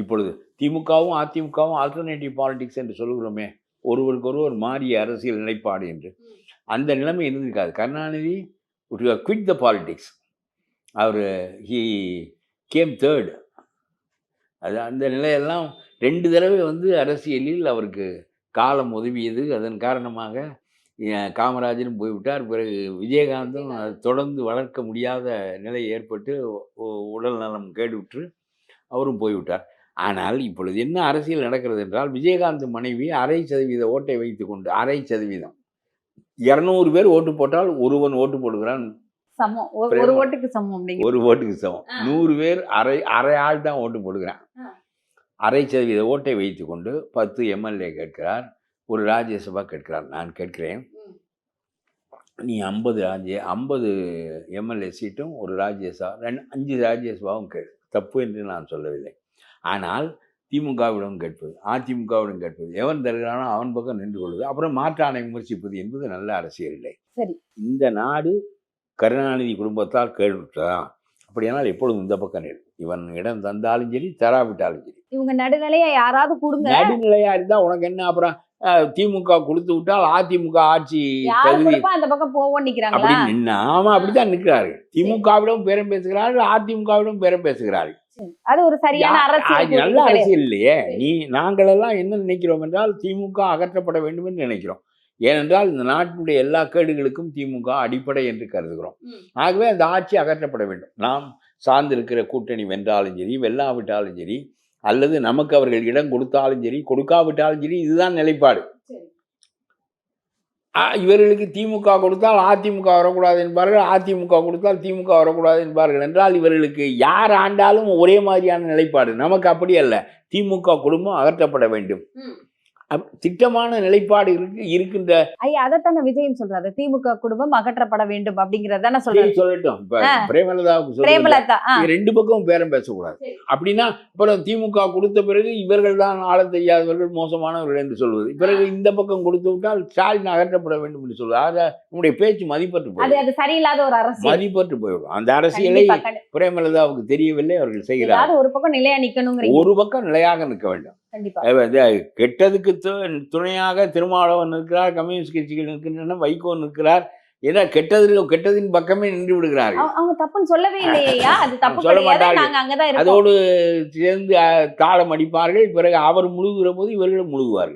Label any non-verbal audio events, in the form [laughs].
இப்பொழுது திமுகவும் அதிமுகவும் ஆல்டர்னேட்டிவ் பாலிடிக்ஸ் என்று சொல்கிறோமே ஒருவருக்கு ஒருவர் மாறிய அரசியல் நிலைப்பாடு என்று. அந்த நிலைமை இருந்திருக்காது. கருணாநிதி குவிட் த பாலிடிக்ஸ் அவர் ஹி கேம் தேர்ட் அது அந்த நிலையெல்லாம் ரெண்டு தடவை வந்து அரசியலில் அவருக்கு காலம் உதவியது அதன் காரணமாக காமராஜரும் போய்விட்டார். பிறகு விஜயகாந்தும் தொடர்ந்து வளர்க்க முடியாத நிலை ஏற்பட்டு உடல் நலம் கேடுவிட்டு அவரும் போய்விட்டார். ஆனால் இப்பொழுது என்ன அரசியல் நடக்கிறது என்றால் விஜயகாந்த் மனைவி அரை சதவீத ஓட்டை வைத்துக்கொண்டு அரை சதவீதம். இரநூறு பேர் ஓட்டு போட்டால் ஒருவன் ஓட்டு போடுகிறான். சமம். ஒரு-. ஓட்டுக்கு சமம் ஒரு ஓட்டுக்கு சமம். நூறு பேர் அரை அரை ஆள் தான் ஓட்டு போடுகிறான். அரை சதவீத ஓட்டை வைத்துக்கொண்டு பத்து எம்எல்ஏ கேட்கிறார் ஒரு ராஜ்யசபா கேட்கிறார். நான் கேட்கிறேன். நீ ஐம்பது ராஜ்ய ஐம்பது எம்எல்ஏ சீட்டும் ஒரு ராஜ்யசபா ரெண்டு அஞ்சு ராஜ்யசபாவும் கேள். தப்பு என்று நான் சொல்லவில்லை. ஆனால் திமுகவிடம் கேட்பது அதிமுகவிடம் கேட்பது எவன் தருகிறானோ அவன் பக்கம் நின்று கொள்வது அப்புறம் மாற்றானை விமர்சிப்பது என்பது நல்ல அரசியல் இல்லை. சரி. இந்த நாடு கருணாநிதி குடும்பத்தால் கேள்விட்டதா அப்படியானால் எப்பொழுதும் இந்த பக்கம் நில். இவன் இடம் தந்தாலும் சரி தராவிட்டாலும் சரி. இவங்க நடுநிலையா யாராவது கொடுங்க. நடுநிலையா இருந்தா உனக்கு என்ன அப்புறம் திமுக கொடுத்து விட்டால் அதிமுக ஆட்சி தகுதி அந்த பக்கம் போவோம் நின்னா ஆமா அப்படித்தான் நிற்கிறார்கள் திமுகவிடம் பேரம் பேசுகிறார்கள் அதிமுகவிடம் பேரம் பேசுகிறார்கள். அது ஒரு சரியான அரசியல் நல்ல. அரசியல் இல்லையே. நீ நாங்களெல்லாம் என்ன நினைக்கிறோம் என்றால் திமுக அகற்றப்பட வேண்டும் என்று நினைக்கிறோம் ஏனென்றால் இந்த நாட்டினுடைய எல்லா கேடுகளுக்கும் திமுக அடிப்படை என்று கருதுகிறோம். ஆகவே அந்த ஆட்சி அகற்றப்பட வேண்டும் நாம் சார்ந்திருக்கிற கூட்டணி வென்றாலும் சரி வெல்லாவிட்டாலும் சரி அல்லது நமக்கு அவர்கள் இடம் கொடுத்தாலும் சரி கொடுக்காவிட்டாலும் சரி இதுதான் நிலைப்பாடு இவர்களுக்கு திமுக கொடுத்தால் அதிமுக வரக்கூடாது என்பார்கள். அதிமுக கொடுத்தால் திமுக வரக்கூடாது என்பார்கள். என்றால் இவர்களுக்கு யார் ஆண்டாலும் ஒரே மாதிரியான நிலைப்பாடு. நமக்கு அப்படி அல்ல. திமுக குடும்பம் அகற்றப்பட வேண்டும். திட்டமான நிலைப்பாடு இருக்கு இருக்கின்ற ஐயா அதைத்தானே விஜயம் சொல்றாரு. திமுக குடும்பம் அகற்றப்பட வேண்டும் அப்படிங்கறதானே சரி, சொல்றாரு. சொல்லட்டும். பிரேமலதாவுக்கு பிரேமலதா ரெண்டு பக்கமும் பேரம் பேசக்கூடாது. அப்படின்னா அப்புறம் திமுக கொடுத்த பிறகு இவர்கள் தான் ஆளத் தெரியாதவர்கள் மோசமானவர்கள் என்று சொல்வது. பிறகு இந்த பக்கம் கொடுத்து விட்டால் ஸ்டாலின் அகற்றப்பட வேண்டும் என்று சொல்வது. ஆக நம்முடைய பேச்சு மதிப்பற்று அது போயிடும். அது சரியில்லாத ஒரு அரசியல். மதிப்பற்று போயிடும். அந்த அரசியலை பிரேமலதாவுக்கு தெரியவில்லை அவர்கள் செய்கிறார் ஒரு பக்கம் நிலையா நிக்கணுங்கிறீங்க ஒரு பக்கம் நிலையாக நிற்க வேண்டும். கெட்டதுக்கு துணையாக திருமாவளவன் இருக்கிறார் கம்யூனிஸ்ட் கட்சிகள் இருக்கின்றன வைகோ நிற்கிறார். ஏன்னா கெட்டது கெட்டதின் பக்கமே நின்று விடுகிறார்கள். அவங்க- தப்புன்னு சொல்லவே இல்லையா [laughs] அது தப்பு சொல்ல மாட்டார்கள். அதோடு சேர்ந்து தாளம் அடிப்பார்கள். பிறகு அவர் முழுகுற போது இவர்களும் முழுகுவார்கள்.